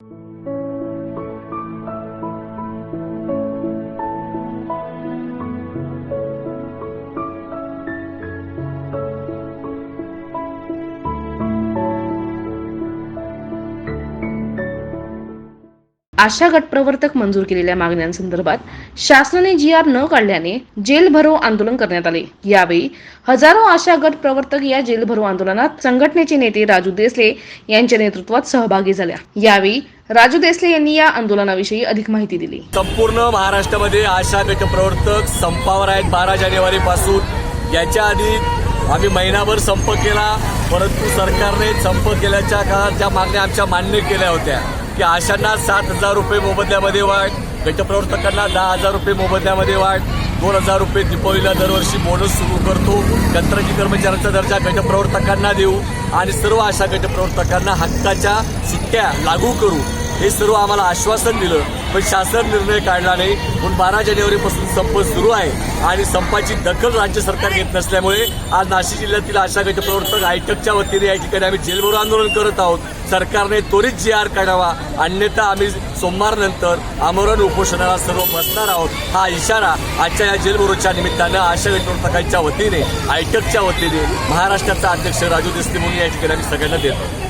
you आशा गटप्रवर्तक मंजूर केलेल्या मागण्यांसंदर्भात शासनाने जी आर न काढल्याने जेल भरो आंदोलन करण्यात आले. यावेळी हजारो आशा गट प्रवर्तक या जेल भरो आंदोलनात संघटनेचे नेते राजू देसले यांच्या नेतृत्वात सहभागी झाल्या. यावेळी राजू देसले यांनी या आंदोलनाविषयी अधिक माहिती दिली. संपूर्ण महाराष्ट्रामध्ये आशा गटप्रवर्तक संपावर आहेत. बारा जानेवारी पासून याच्या आधी आम्ही महिनाभर संप केला. परंतु सरकारने संप केल्याच्या काळात ज्या मागण्या आमच्या मान्य केल्या होत्या की आशांना सात हजार रुपये मोबदल्यामध्ये वाढ. गटप्रवर्तकांना दहा हजार रुपये मोबदल्यामध्ये वाढ. दोन हजार रुपये दीपावलीला दरवर्षी बोनस सुरू करतो. कंत्राटी कर्मचाऱ्यांचा दर्जा गटप्रवर्तकांना देऊ. आणि सर्व आशा गटप्रवर्तकांना हक्काच्या सुट्ट्या लागू करू. हे सर्व आम्हाला आश्वासन दिलं. पण शासन निर्णय काढला नाही. म्हणून बारा जानेवारीपासून संप सुरू आहे. आणि संपाची दखल राज्य सरकार घेत नसल्यामुळे आज नाशिक जिल्ह्यातील आशा गटप्रवर्तक आयटकच्या वतीने या ठिकाणी आम्ही जेलभरो आंदोलन करत आहोत. सरकारने त्वरित जी आर काढावा. अन्यथा आम्ही सोमवारनंतर आमरण उपोषणाला सर्व बसणार आहोत. हा इशारा आजच्या या जेलभरोच्या निमित्तानं आशा गटप्रवर्तकांच्या वतीने आयटकच्या वतीने महाराष्ट्राचा अध्यक्ष राजू देसले म्हणून या ठिकाणी आम्ही सगळ्यांना देतो.